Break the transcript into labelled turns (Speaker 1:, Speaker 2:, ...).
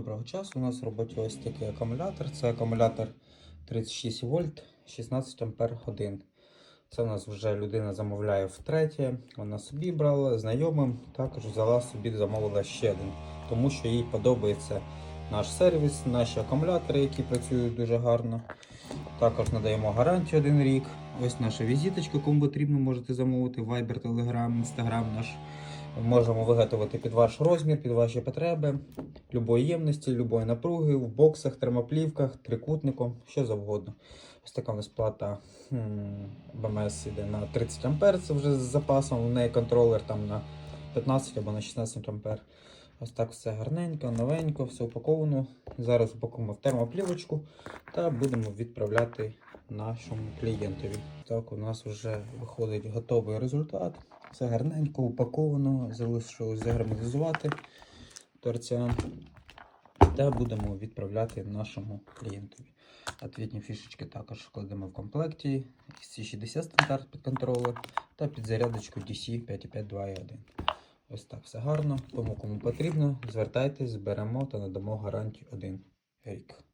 Speaker 1: Доброго часу. У нас в роботі ось такий акумулятор. Це акумулятор 36 вольт, 16 ампер годин. Це у нас вже людина замовляє втретє. Вона собі брала знайомим, також взяла собі, замовила ще один, тому що їй подобається наш сервіс, наші акумулятори, які працюють дуже гарно. Також надаємо гарантію один рік. Ось наша візиточка, кому потрібно, можете замовити Viber, Telegram, Instagram наш. Можемо виготовити під ваш розмір, під ваші потреби, любої ємності, любої напруги, в боксах, термоплівках, трикутником, що завгодно. Ось така у нас плата БМС іде на 30 А, це вже з запасом, в неї контролер там на 15 або на 16 А. Ось так все гарненько, новенько, все упаковано. Зараз упакуємо в термоплівочку та будемо відправляти нашому клієнтові. Так, у нас вже виходить готовий результат. Все гарненько упаковано, залишилось загерметизувати торця та будемо відправляти нашому клієнтові. Отвітні фішечки також кладемо в комплекті. C60 стандарт під контролер та під зарядочку DC 5.5.2.1. Ось так все гарно. Тому кому потрібно, звертайтесь, зберемо та надамо гарантію 1 рік.